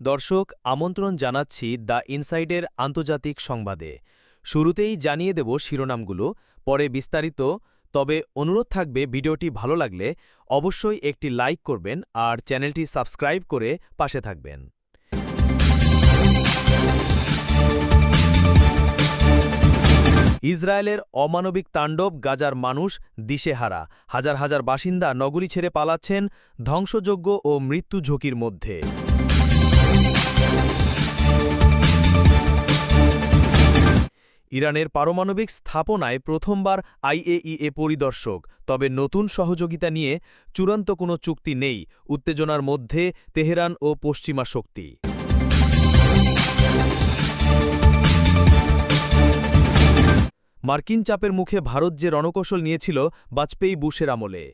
দর্শক, আমন্ত্রণ জানাচ্ছি দ্য ইনসাইডের আন্তর্জাতিক সংবাদে। শুরুতেই জানিয়ে দেব শিরোনামগুলো, পরে বিস্তারিত, তবে অনুরোধ থাকবে ভিডিওটি ভালো লাগলে অবশ্যই একটি লাইক করবেন আর চ্যানেলটি সাবস্ক্রাইব করে পাশে থাকবেন। ইসরায়েলের অমানবিক তাণ্ডব গাজার মানুষ দিশেহারা। হাজার হাজার বাসিন্দা নগরী ছেড়ে পালাচ্ছেন ধ্বংসযোগ্য ও মৃত্যু ঝুঁকির মধ্যে। ইরানের পারমাণবিক স্থাপনায় প্রথমবার আইএইএ পরিদর্শক, তবে নতুন সহযোগিতা নিয়ে চূড়ান্ত কোনো চুক্তি নেই, উত্তেজনার মধ্যে তেহরান ও পশ্চিমা শক্তি। মার্কিন চাপের মুখে ভারত যে রণকৌশল নিয়েছিল, বাজপেয়ী বুশের আমলে।